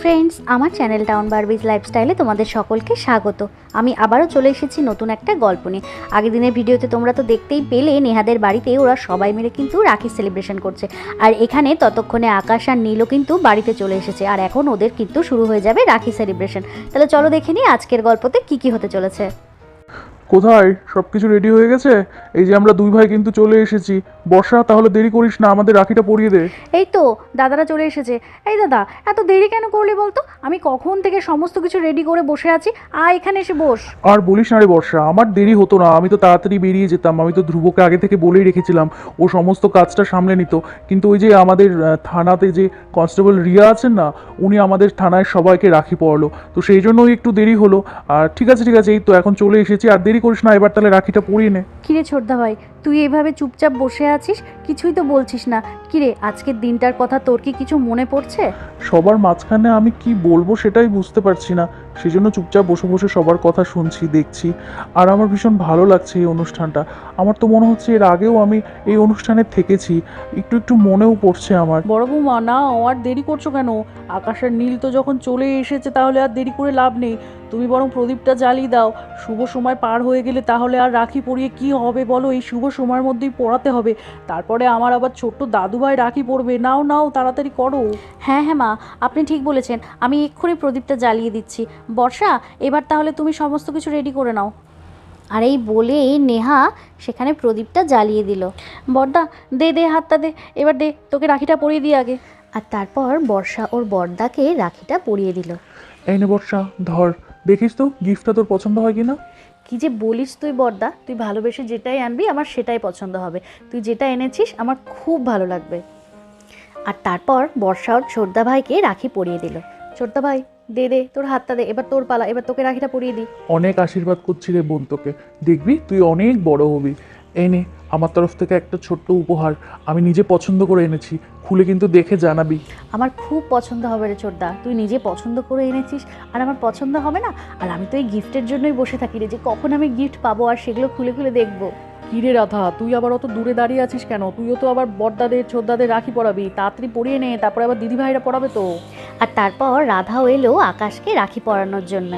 Friends, আমার channel town Barbies লাইফস্টাইলে তোমাদের সকলকে স্বাগত। আমি আবারও চলে এসেছি নতুন একটা গল্প নিয়ে। আগের দিনের ভিডিওতে তোমরা তো দেখতেই পেলে, নেহাদের বাড়িতে ওরা সবাই মিলে কিন্তু রাখি সেলিব্রেশন করছে। আর এখানে ততক্ষণে আকাশ আর নীলও কিন্তু বাড়িতে চলে এসেছে। আর এখন ওদের কিন্তু শুরু হয়ে যাবে রাখি সেলিব্রেশন তাহলে চলো দেখে নিই আজকের গল্পতে কি কি হতে চলেছে। কোথায়? সব কিছু রেডি হয়ে গেছে? এই যে আমরা দুই ভাই কিন্তু চলে এসেছি। বর্ষা তাহলে দেরি করিস না আমাদের রাখিটা পরিয়ে দে। এই তো দাদারা চলে এসেছে। এই দাদা এত দেরি কেন করলি বলতো? আমি কখন থেকে সমস্ত কিছু রেডি করে বসে আছি আ এখানে এসে বস। আর বলিস না রে বর্ষা আমার দেরি হতো না আমি তো তাড়াতাড়ি বেরিয়ে যেতাম আমি তো ধ্রুবকে আগে থেকে বলেই রেখেছিলাম ও সমস্ত কাজটা সামলে নিত। কিন্তু ওই যে আমাদের থানাতে যে কনস্টেবল রিয়া আছেন না উনি আমাদের থানায় সবাইকে রাখি পড়ালো। তো সেই জন্যই একটু দেরি হলো। আর ঠিক আছে ঠিক আছে এই তো এখন চলে এসেছি আর দেরি করিস না এবার তাহলে রাখিটা পরিয়ে নে। কিরে ছোটদা ভাই তুই এইভাবে চুপচাপ বসে আছিস? কিছুই তো বলছিস না। কিরে, আজকের দিনটার কথা তোর কি কিছু মনে পড়ছে? সবার মাঝখানে আমি কি বলব সেটাই বুঝতে পারছি না। সেই জন্য চুপচাপ বসে বসে সবার কথা শুনছি দেখছি। আর আমার ভীষণ ভালো লাগছে এই অনুষ্ঠানটা। আমার তো মনে হচ্ছে এর আগেও আমি এই অনুষ্ঠানে থেকেছি। একটু একটু মনেও পড়ছে আমার। বড় বৌমা না আর দেরি করছ কেন? আকাশের নীল তো যখন চলে এসেছে তাহলে আর দেরি করে লাভ নেই। তুমি বরং প্রদীপটা জ্বালিয়ে দাও। শুভ সময় পার হয়ে গেলে তাহলে আর রাখি পরিয়ে কি হবে বলো? এই শুভ সময়ের মধ্যেই পড়াতে হবে। তারপরে আমার আবার ছোট্ট দাদুভাই রাখি পড়বে। নাও নাও তাড়াতাড়ি করো। হ্যাঁ হ্যাঁ মা। আপনি ঠিক বলেছেন। আমি এক্ষুনি প্রদীপটা জ্বালিয়ে দিচ্ছি। বর্ষা এবার তাহলে তুমি সমস্ত কিছু রেডি করে নাও। আর এই বলে নেহা সেখানে প্রদীপটা জ্বালিয়ে দিল। বর্দা দে দে হাতটা দে এবার দে তোকে রাখিটা পরিয়ে দিই আগে। আর তারপর বর্ষা ওর বর্দাকে রাখিটা পরিয়ে দিল। এই নে বর্ষা ধর দেখিস তো গিফটটা তোর পছন্দ হয় কিনা? কি যে বলিস তুই বর্দা তুই ভালোবেসে যেটাই আনবি আমার সেটাই পছন্দ হবে। তুই যেটা এনেছিস আমার খুব ভালো লাগবে। আর তারপর বর্ষা ওর ছোটদা ভাইকে রাখি পরিয়ে দিল। ছোটদা ভাই দে দে তোর হাতটা দে এবার তোর পালা এবার তোকে রাখিটা পরিয়ে দিই। অনেক আশীর্বাদ করছি রে বোন তোকে। দেখবি তুই অনেক বড় হবি। এই নে আমার তরফ থেকে একটা ছোট্ট উপহার আমি নিজে পছন্দ করে এনেছি। খুলে কিন্তু দেখে জানাবি। আমার খুব পছন্দ হবে রে ছোটদা তুই নিজে পছন্দ করে এনেছিস আর আমার পছন্দ হবে না? আর আমি তো এই গিফটের জন্যই বসে থাকি রে যে কখন আমি গিফট পাবো আর সেগুলো খুলে খুলে দেখব। কিরে রাধা তুই আবার অত দূরে দাঁড়িয়ে আছিস কেন? তুইও তো আবার বড়দাদের ছোটদাদের রাখি পড়াবি তাড়াতাড়ি পরিয়ে নে তারপরে আবার দিদিভাইরা পড়াবে তো। আর তারপর রাধাও এলো আকাশকে রাখি পরানোর জন্য।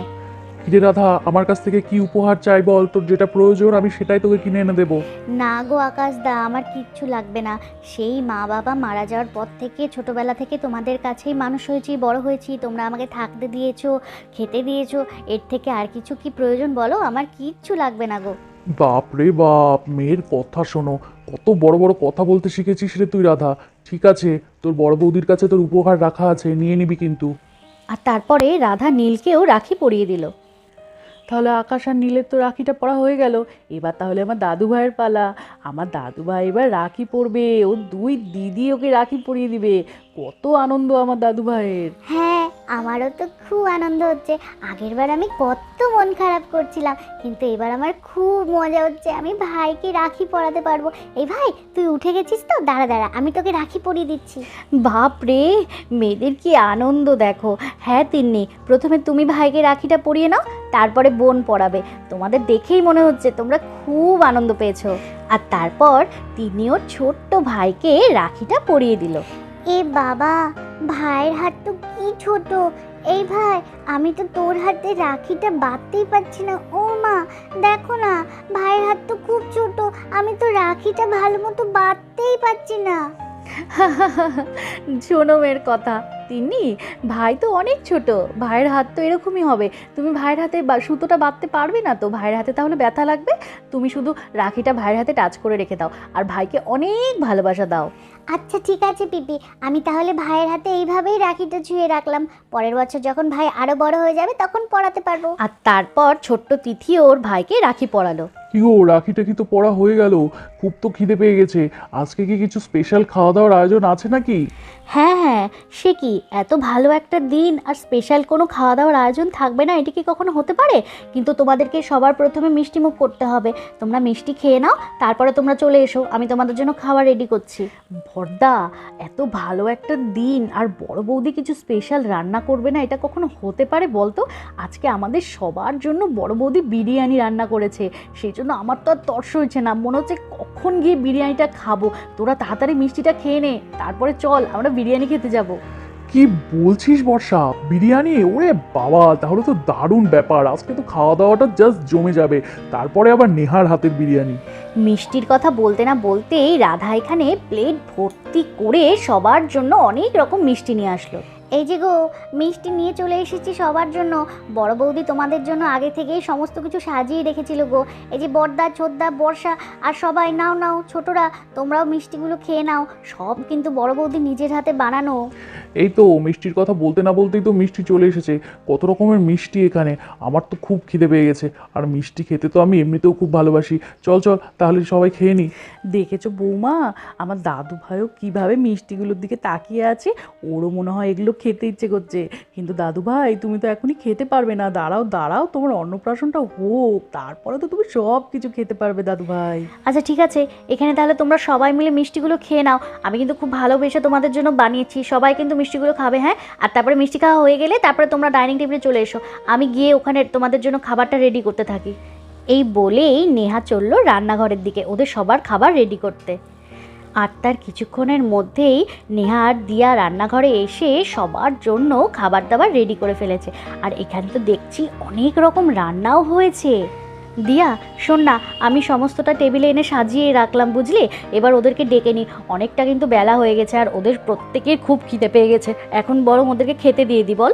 কিরে রাধা আমার কাছ থেকে কি উপহার চাই বল? তোর যেটা প্রয়োজন আমি সেটাই তোকে কিনে এনে দেবো। না গো আকাশ দা আমার কিচ্ছু লাগবে না। সেই মা বাবা মারা যাওয়ার পর থেকে ছোটবেলা থেকে তোমাদের কাছেই মানুষ হয়েছি বড় হয়েছি। তোমরা আমাকে থাকতে দিয়েছ খেতে দিয়েছ। এর থেকে আর কিছু কি প্রয়োজন বলো? আমার কিচ্ছু লাগবে না গো। বাপ রে বাপ মেয়ের কথা শোনো। কত বড় বড় কথা বলতে শিখেছিস রে তুই রাধা। ঠিক আছে তোর বড় বৌদির কাছে তোর উপহার রাখা আছে নিয়ে নিবি কিন্তু। আর তারপরে রাধা নীলকেও রাখি পরিয়ে দিল। তাহলে আকাশ আর নীলের তো রাখিটা পড়া হয়ে গেল। এবার তাহলে আমার দাদু ভাইয়ের পালা। আমার দাদু ভাই এবার রাখি পরবে। ও দুই দিদি ওকে রাখি পরিয়ে দিবে। কত আনন্দ আমার দাদু ভাইয়ের। হ্যাঁ আমারও তো খুব আনন্দ হচ্ছে। আগেরবার আমি কত মন খারাপ করছিলাম কিন্তু এবার আমার খুব মজা হচ্ছে। আমি ভাইকে রাখি পরাতে পারব। এই ভাই তুই উঠে গেছিস তো? দাঁড়া দাঁড়া আমি তোকে রাখি পরিয়ে দিচ্ছি। বাপ রে মেয়েদের কি আনন্দ দেখো। হ্যাঁ তিন্নি প্রথমে তুমি ভাইকে রাখিটা পরিয়ে নাও তারপরে বোন পরাবে। তোমাদের দেখেই মনে হচ্ছে তোমরা খুব আনন্দ পেয়েছ। আর তারপর তিনি ওর ছোট্ট ভাইকে রাখিটা পরিয়ে দিল। এ বাবা ভাইয়ের হাত তো কি ছোট। এই ভাই, আমি তো তোর হাতে রাখিটা বাঁধতেই পারছি না। ও মা, দেখো না, ভাইয়ের হাত তো খুব ছোট, আমি তো রাখিটা ভালো মতো বাঁধতেই পারছি না। সোনমের কথা তিনি ভাই তো অনেক ছোট, ভাইয়ের হাত তো এরকমই হবে। তুমি ভাইয়ের হাতে সুতোটা বাঁধতে পারবে না তো? ভাইয়ের হাতে তাহলে ব্যথা লাগবে? তুমি শুধু রাখিটা ভাইয়ের হাতে টাচ করে রেখে দাও, আর ভাইকে অনেক ভালোবাসা দাও। আচ্ছা ঠিক আছে পিপি। আমি তাহলে ভাইয়ের হাতে এইভাবেই রাখিটা ছুঁয়ে রাখলাম। পরের বছর যখন ভাই আরও বড় হয়ে যাবে তখন পড়াতে পারব। আর তারপর ছোট্ট তিথি ওর ভাইকে রাখি পরালো কি গো রাখিটা কি তো পড়া হয়ে গেল? খুব তো খিদে পেয়ে গেছে। আজকে কি কিছু স্পেশাল খাওয়া দাওয়ার আয়োজন আছে নাকি? হ্যাঁ হ্যাঁ সে কি? এত ভালো একটা দিন আর স্পেশাল কোনো খাওয়া দাওয়ার আয়োজন থাকবে না এটি কি কখনো হতে পারে? কিন্তু তোমাদেরকে সবার প্রথমে মিষ্টি মুখ করতে হবে। তোমরা মিষ্টি খেয়ে নাও তারপরে তোমরা চলে এসো। আমি তোমাদের জন্য খাবার রেডি করছি। ভর্দা এত ভালো একটা দিন। আর বড় বৌদি কিছু স্পেশাল রান্না করবে না, এটা কখনো হতে পারে বলতো? আজকে আমাদের সবার জন্য বড় বৌদি বিরিয়ানি রান্না করেছে। সেই জন্য আমার তো আর তর্স হয়েছে না। মনে হচ্ছে কখন গিয়ে বিরিয়ানিটা খাব? তোরা তাড়াতাড়ি মিষ্টিটা খেয়ে নে। তারপরে চল, আমরা বিরিয়ানি খেতে যাব। কি বলছিস বর্ষা? বিরিয়ানি? ওরে বাবা, তাহলে তো দারুণ ব্যাপার। আজকে তো খাওয়া দাওয়াটা জাস্ট জমে যাবে। তারপরে আবার নেহার হাতের বিরিয়ানি। মিষ্টির কথা বলতে না বলতেই রাধা এখানে প্লেট ভর্তি করে সবার জন্য অনেক রকম মিষ্টি নিয়ে আসলো। এই যে গো মিষ্টি নিয়ে চলে এসেছি সবার জন্য। বড় বৌদি তোমাদের জন্য আগে থেকেই সমস্ত কিছু সাজিয়ে রেখেছিল গো। এই যে বর্দা ছোদ্দা বর্ষা আর সবাই নাও নাও ছোটরা তোমরাও মিষ্টিগুলো খেয়ে নাও। সব কিন্তু বড় বৌদি নিজের হাতে বানানো। এই তো মিষ্টির কথা বলতে না বলতেই তো মিষ্টি চলে এসেছে। কত রকমের মিষ্টি এখানে আমার তো খুব খিদে পেয়ে গেছে। আর মিষ্টি খেতে তো আমি এমনিতেও খুব ভালোবাসি। চল চল তাহলে সবাই খেয়ে নিই দেখেছ বৌমা আমার দাদু ভাইও কীভাবে মিষ্টিগুলোর দিকে তাকিয়ে আছে ওরও মনে হয় এগুলো খেতে ইচ্ছে করছে। কিন্তু দাদু ভাই, তুমি তো এখনই খেতে পারবে না। দাঁড়াও দাঁড়াও, তোমার অন্নপ্রাশনটা হোক। তারপরে তো তুমি সব কিছু খেতে পারবে দাদু ভাই। আচ্ছা ঠিক আছে। এখানে তাহলে তোমরা সবাই মিলে মিষ্টিগুলো খেয়ে নাও। আমি কিন্তু খুব ভালোবেসে তোমাদের জন্য বানিয়েছি। সবাই কিন্তু মিষ্টিগুলো খাবে হ্যাঁ? আর তারপরে মিষ্টি খাওয়া হয়ে গেলে তারপরে তোমরা ডাইনিং টেবিলে চলে এসো। আমি গিয়ে ওখানে তোমাদের জন্য খাবারটা রেডি করতে থাকি। এই বলেই নেহা চলল রান্নাঘরের দিকে। ওদের সবার খাবার রেডি করতে। আর তার কিছুক্ষণের মধ্যেই নেহা আর দিয়া রান্নাঘরে এসে সবার জন্য খাবার দাবার রেডি করে ফেলেছে। আর এখানে তো দেখছি অনেক রকম রান্নাও হয়েছে। দিয়া, শোন না, আমি সমস্তটা টেবিলে এনে সাজিয়ে রাখলাম, বুঝলি? এবার ওদেরকে ডেকে নি। অনেকটা কিন্তু বেলা হয়ে গেছে আর ওদের প্রত্যেকের খুব খিদে পেয়ে গেছে। এখন বরং ওদেরকে খেতে দিয়ে দিই বল।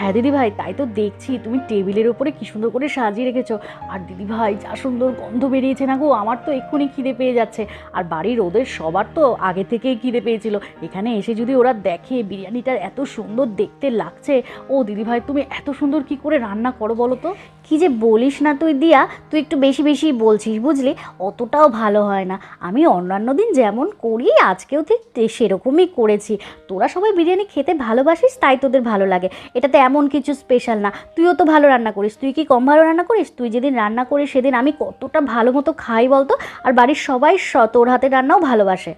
হ্যাঁ দিদি ভাই তাই তো দেখছি। তুমি টেবিলের ওপরে কি সুন্দর করে সাজিয়ে রেখেছো। আর দিদি ভাই যা সুন্দর গন্ধ বেরিয়েছে না গো, আমার তো এক্ষুনি খিদে পেয়ে যাচ্ছে। আর বাড়ির ওদের সবার তো আগে থেকেই খিদে পেয়েছিল। এখানে এসে যদি ওরা দেখে বিরিয়ানিটা এত সুন্দর দেখতে লাগছে, ও দিদি ভাই তুমি এত সুন্দর কি করে রান্না করো বলো তো? কি যে বলিস না তুই দিয়া, তুই একটু বেশি বেশি বলছিস বুঝলি? অতটাও ভালো হয় না। আমি অন্যান্য দিন যেমন করি, আজকেও ঠিক সেরকমই করেছি। তোরা সবাই বিরিয়ানি খেতে ভালোবাসিস, তাই তোদের ভালো লাগে। এটাতে এমন কিছু স্পেশাল না। তুইও তো ভালো রান্না করিস। তুই কি কম ভালো রান্না করিস? তুই যেদিন রান্না করিস, সেদিন আমি কতটা ভালো মতো খাই বলতো? আর বাড়ির সবাই তোর হাতে রান্নাও ভালোবাসে।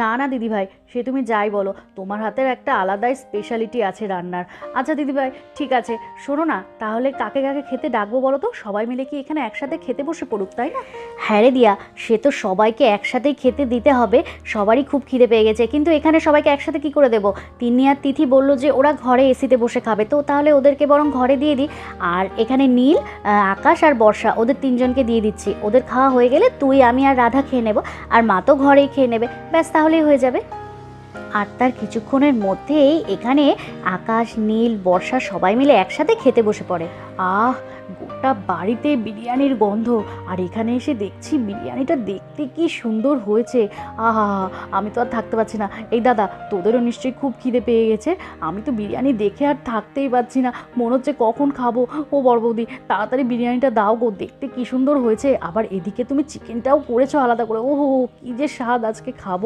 না না দিদি ভাই সে তুমি যাই বলো, তোমার হাতের একটা আলাদাই স্পেশালিটি আছে রান্নার। আচ্ছা দিদিভাই ঠিক আছে, শোনো না, তাহলে কাকে কাকে খেতে ডাকবো বলো তো? সবাই মিলে কি এখানে একসাথে খেতে বসে পড়ুক, তাই না? হ্যাঁ রে দিয়া, সে তো সবাইকে একসাথেই খেতে দিতে হবে, সবারই খুব খিদে পেয়ে গেছে, কিন্তু এখানে সবাইকে একসাথে কি করে দেবো? তিনি আর তিথি বলল যে ওরা ঘরে এসিতে বসে খাবে, তো তাহলে ওদেরকে বরং ঘরে দিয়ে দিই। আর এখানে নীল আকাশ আর বর্ষা, ওদের তিনজনকে দিয়ে দিচ্ছি। ওদের খাওয়া হয়ে গেলে তুই, আমি আর রাধা খেয়ে নেব, আর মা তো ঘরেই খেয়ে নেবে। ব্যাস, তাহলেই হয়ে যাবে। আর তার কিছুক্ষণের মধ্যেই এখানে আকাশ, নীল, বর্ষা সবাই মিলে একসাথে খেতে বসে পড়ে। আহ, গোটা বাড়িতে বিরিয়ানির গন্ধ। আর এখানে এসে দেখছি বিরিয়ানিটা দেখতে কি সুন্দর হয়েছে। আহা, আমি তো আর থাকতে পারছি না। এই দাদা, তোদেরও নিশ্চয়ই খুব খিদে পেয়ে গেছে। আমি তো বিরিয়ানি দেখে আর থাকতেই পারছি না। মনে হচ্ছে কখন খাব। ও বড় বৌদি, তাড়াতাড়ি বিরিয়ানিটা দাও গো। দেখতে কি সুন্দর হয়েছে। আবার এদিকে তুমি চিকেনটাও করেছ আলাদা করে। ও হো কি যে স্বাদ আজকে খাব।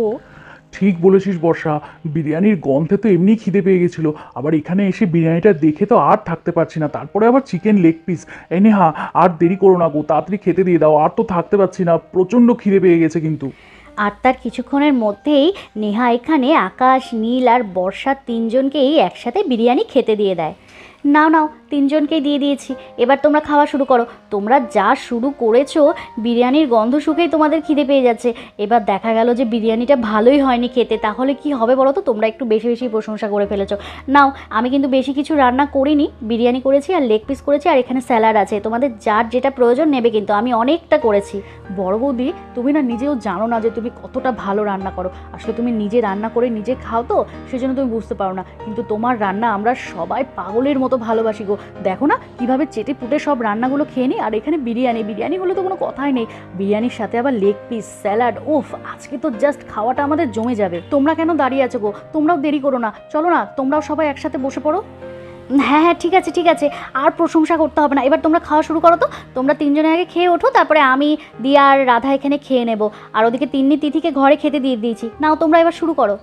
ঠিক বলেছিস বর্ষা, বিরিয়ানির গন্ধে তো এমনি খিদে পেয়ে গেছিল। আবার এখানে এসে বিরিয়ানিটা দেখে তো আর থাকতে পারছি না। তারপরে আবার চিকেন লেগ পিস এনে হা আর দেরি করো না গো, তাড়াতাড়ি খেতে দিয়ে দাও। আর তো থাকতে পারছি না, প্রচণ্ড খিদে পেয়ে গেছে কিন্তু। আর তার কিছুক্ষণের মধ্যেই নেহা এখানে আকাশ, নীল আর বর্ষা তিনজনকেই একসাথে বিরিয়ানি খেতে দিয়ে দেয়। নাও নাও তিনজনকেই দিয়ে দিয়েছি। এবার তোমরা খাওয়া শুরু করো। তোমরা যা শুরু করেছ, বিরিয়ানির গন্ধ শুকেই তোমাদের খিদে পেয়ে যাচ্ছে। এবার দেখা গেল যে বিরিয়ানিটা ভালোই হয়নি খেতে। তাহলে কি হবে বলো তো? তোমরা একটু বেশি বেশি প্রশংসা করে ফেলেছো। নাও, আমি কিন্তু বেশি কিছু রান্না করিনি। বিরিয়ানি করেছি আর লেগ পিস করেছি আর এখানে স্যালাড আছে। তোমাদের যার যেটা প্রয়োজন নেবে কিন্তু। আমি অনেকটা করেছি। বড় বৌদি, তুমি না নিজেও জানো না যে তুমি কতটা ভালো রান্না করো। আসলে তুমি নিজে রান্না করে নিজে খাও তো, সেজন্য তুমি বুঝতে পারো না। কিন্তু তোমার রান্না আমরা সবাই পাগলের মতো ভালোবাসি গো। দেখো না কীভাবে চেটে পুটে সব রান্নাগুলো খেয়ে নিই আর এখানে বিরিয়ানি বিরিয়ানি হলে তো কোনো কথাই নেই। বিরিয়ানির সাথে আবার লেগ পিস স্যালাড ওফ আজকে তো জাস্ট খাওয়াটা আমাদের জমে যাবে। তোমরা কেন দাঁড়িয়ে আছো গো? তোমরাও দেরি করো না। চলো না, তোমরাও সবাই একসাথে বসে পড়ো। হ্যাঁ হ্যাঁ ঠিক আছে ঠিক আছে। আর প্রশংসা করতে হবে না। এবার তোমরা খাওয়া শুরু করো তো। তোমরা তিনজনে আগে খেয়ে ওঠো, তারপরে আমি, দিয়া আর রাধা এখানে খেয়ে নেব। আর ওদিকে তিন্নি তিথিকে ঘরে খেতে দিয়ে দিয়েছি। নাও, তোমরা এবার শুরু করো।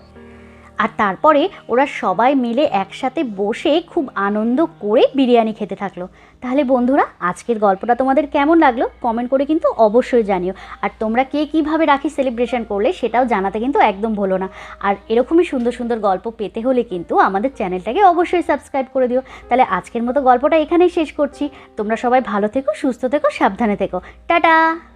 আর তারপরে ওরা সবাই মিলে একসাথে বসে খুব আনন্দ করে বিরিয়ানি খেতে থাকল। তাহলে বন্ধুরা, আজকের গল্পটা তোমাদের কেমন লাগল? কমেন্ট করে কিন্তু অবশ্যই জানিও। আর তোমরা কে কীভাবে রাখি সেলিব্রেশন করলে সেটাও জানাতে কিন্তু একদম ভুলো না। আর এরকমই সুন্দর সুন্দর গল্প পেতে হলে কিন্তু আমাদের চ্যানেলটাকে অবশ্যই সাবস্ক্রাইব করে দিও। তাহলে আজকের মতো গল্পটা এখানেই শেষ করছি। তোমরা সবাই ভালো থেকো, সুস্থ থেকো, সাবধানে থেকো। টাটা!